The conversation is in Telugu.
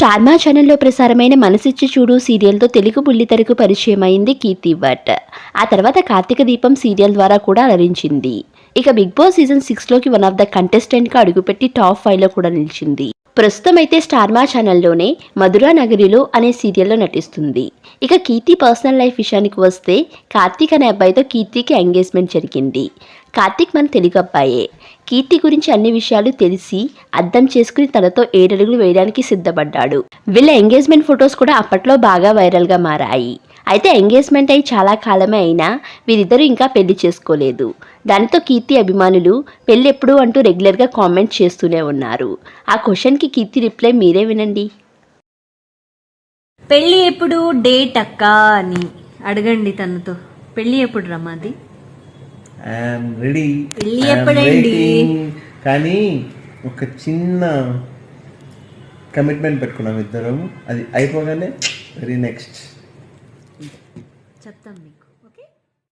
స్టార్ మా ఛానల్లో ప్రసారమైన మనసిచ్చి చూడు సీరియల్తో తెలుగు బుల్లితెరకు పరిచయం అయింది కీర్తి భట్. ఆ తర్వాత కార్తీక దీపం సీరియల్ ద్వారా కూడా అలరించింది. ఇక బిగ్ బాస్ సీజన్ సిక్స్లోకి వన్ ఆఫ్ ద కంటెస్టెంట్గా అడుగుపెట్టి టాప్ ఫైవ్లో కూడా నిలిచింది. ప్రస్తుతం అయితే స్టార్ మా ఛానల్లోనే మధురా నగరిలో అనే సీరియల్లో నటిస్తుంది. ఇక కీర్తి పర్సనల్ లైఫ్ విషయానికి వస్తే కార్తీక్ అనే అబ్బాయితో కీర్తికి ఎంగేజ్మెంట్ జరిగింది. కార్తీక్ మన తెలుగు అబ్బాయే. కీర్తి గురించి అన్ని విషయాలు తెలిసి అర్థం చేసుకుని తనతో ఏడడుగులు వేయడానికి సిద్ధపడ్డాడు. వీళ్ళ ఎంగేజ్మెంట్ ఫొటోస్ కూడా అప్పట్లో బాగా వైరల్గా మారాయి. అయితే ఎంగేజ్మెంట్ అయి చాలా కాలమే అయినా వీరిద్దరూ ఇంకా పెళ్ళి చేసుకోలేదు. దానితో కీర్తి అభిమానులు పెళ్ళి ఎప్పుడు అంటూ రెగ్యులర్గా కామెంట్ చేస్తూనే ఉన్నారు. ఆ క్వశ్చన్కి కీర్తి రిప్లై మీరే వినండి. పెళ్ళి ఎప్పుడు డేట్ అక్క అని అడగండి తనతో. పెళ్ళి ఎప్పుడు రమ్మది ఐఎమ్ రెడీ? కానీ ఒక చిన్న కమిట్మెంట్ పెట్టుకున్నాం ఇద్దరం. అది అయిపోగానే వెరీ నెక్స్ట్ చెప్తాం మీకు.